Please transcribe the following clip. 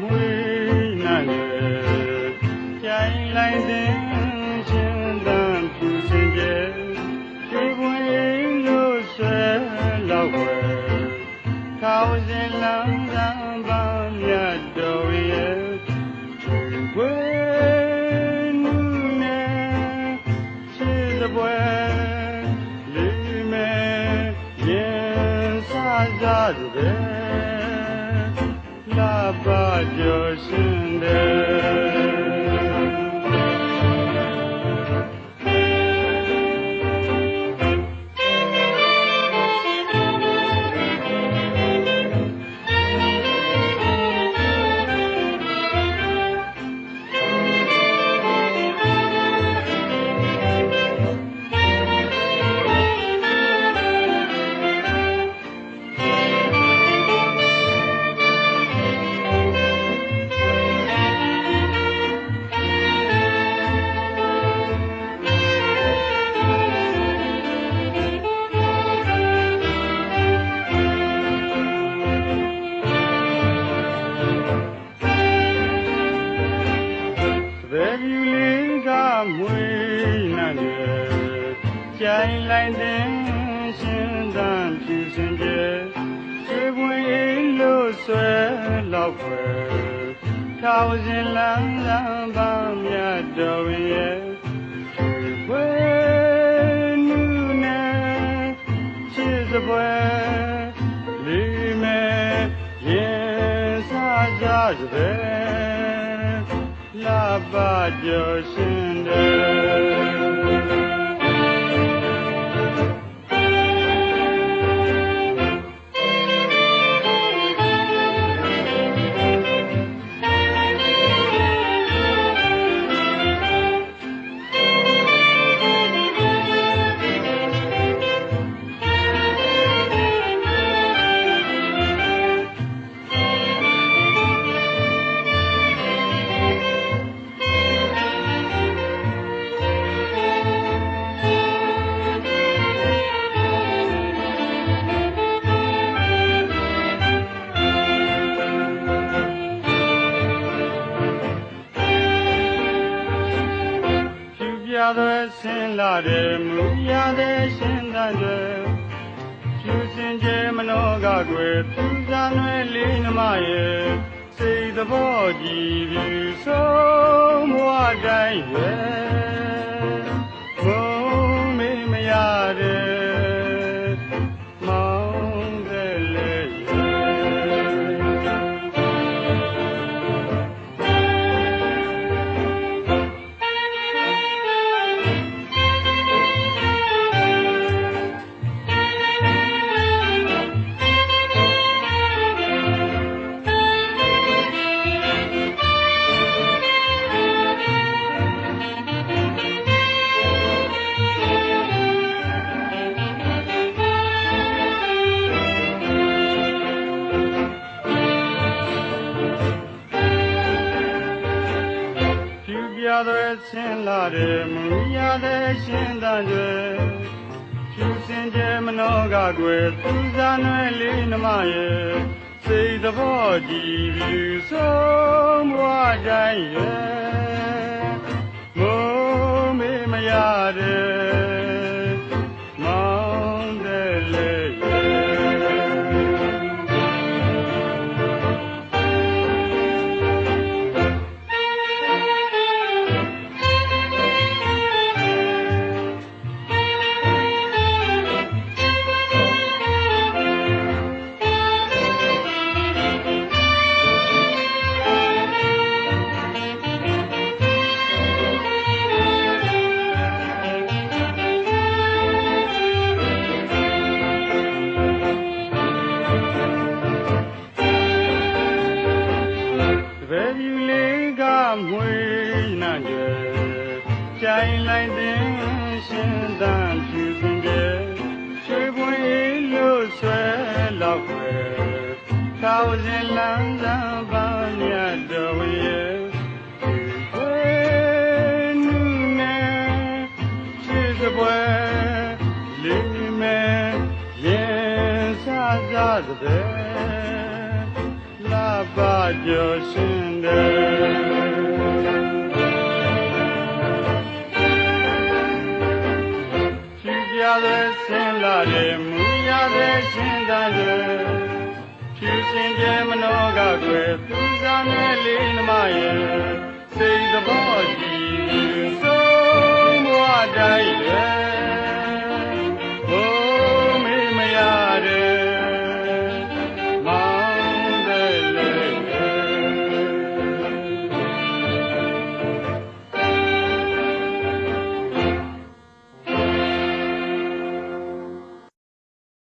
မွေးနိုင်ရဲ့ကြိုင်လိုက်တဲ့ရှင်သန်ဖြူစင်ပြေရွှေပွင့်လို့ဆွဲလောက်ဝဲခေါင်းစဉ်လမ်းလမ်းပါမြတ်တော်ရဲ့ဝဲနုနဲ့ခြေတပွဲလေးမဲရင်စားကြတဲ့ ပါ ယ်ယူလေးကမွေးနိုင်တယ်ကြိုင်လိုက်တဲ့ရှင်သန်ဖြူစင်ကြရွှေပွင့်အေးလို့ဆွဲလောက်ွယ်ထောင်စဉ်လမ်းလမ်းပါမြတ်တော်ရဲ့ဝဲနူနဲ့ချစ်စပွဲလေးမဲ့ရင်စားကြစပဲလာပါကျော်ရှ င်တဲ့ သောဆင်းလာတဲ့မူရတဲ့ရှင်သန်တွေဖြူစင်ကြမနောကကွယ်သူစားနွယ်လေးနှမရဲ့စိတ်သဘောကြည်ဖြူဆုံးဘဝတိုင်းရဲ့ ဆင်းလာတဲ့မူရတဲ့ရှင်သန်တွေဖြူစင်ကြမနောကကွယ်သူစားနွယ်လေးနှမရဲ့စိတ်သဘောကြည်ဖြူဆုံးဘဝတိုင်းရဲ့မုံမေးမရတဲ့ ကြိုင်လိုက်တဲ့ရှင်သန်ဖြူစင်ကြရွှေပွင့်အေးလို့ဆွဲလောက်ွယ်ထောင်စဉ်လမ်းစံပါမြတ်တော်ရဲ့ဝဲနူနဲ့ချစ်စပွဲလေးမဲ့ရင်စားကြတဲ့လာပါကျော်ရှင်တဲ့ သည်ဆင်းလာတယ်မူရသည်ရှင်းသာသည်ဖြူစင်ကြမနောကကွယ်သူစားနဲ့လေးနမယေစိတ်သဘောကြည်